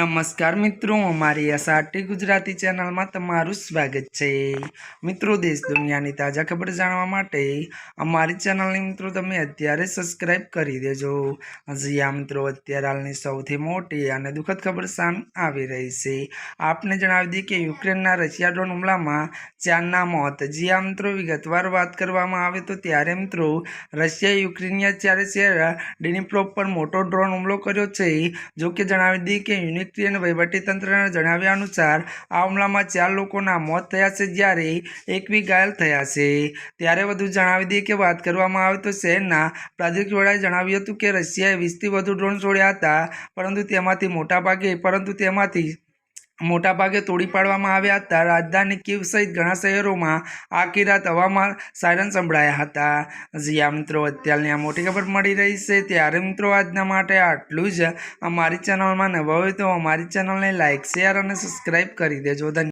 નમસ્કાર મિત્રો, અમારી એસઆરટી ગુજરાતી ચેનલમાં તમારું સ્વાગત છે. મિત્રો, દેશ દુનિયાની તાજા ખબર જાણવા માટે અમારી ચેનલની મિત્રો તમે અત્યારે સબસ્ક્રાઈબ કરી દેજો. હજી આ મિત્રો, અત્યારે હાલની સૌથી મોટી અને દુઃખદ ખબર સામે આવી રહી છે. આપને જણાવી દઈએ કે યુક્રેનના રશિયા ડ્રોન હુમલામાં ચારના મોત. જે આ મિત્રો, વિગતવાર વાત કરવામાં આવે તો ત્યારે મિત્રો, રશિયા યુક્રેનિયા ચારે શહેર ડિનિપ્રો પર મોટો ડ્રોન હુમલો કર્યો છે. જો કે જણાવી દઈએ કે યુનિટી અને વહીવટીતંત્રના જણાવ્યા અનુસાર, આ હુમલામાં ચાર લોકોના મોત થયા છે જ્યારે એકવી ઘાયલ થયા છે. ત્યારે વધુ જણાવી દઈએ કે વાત કરવામાં આવે તો શહેરના પ્રાદેશિક વડાએ જણાવ્યું હતું કે, રશિયાએ વીસથી વધુ ડ્રોન છોડ્યા હતા, પરંતુ તેમાંથી મોટાભાગે, પરંતુ તેમાંથી મોટાભાગે તોડી પાડવામાં આવ્યા હતા. રાજધાની કીવ સહિત ઘણા શહેરોમાં આખી રાત હવામાં સાયરન સંભળાયા હતા. જ્યાં મિત્રો, અત્યારની આ મોટી ખબર મળી રહી છે. ત્યારે મિત્રો, આજના માટે આટલું જ. અમારી ચેનલમાં નવા હોય તો અમારી ચેનલને લાઇક શેર અને સબસ્ક્રાઈબ કરી દેજો. ધન્યવાદ.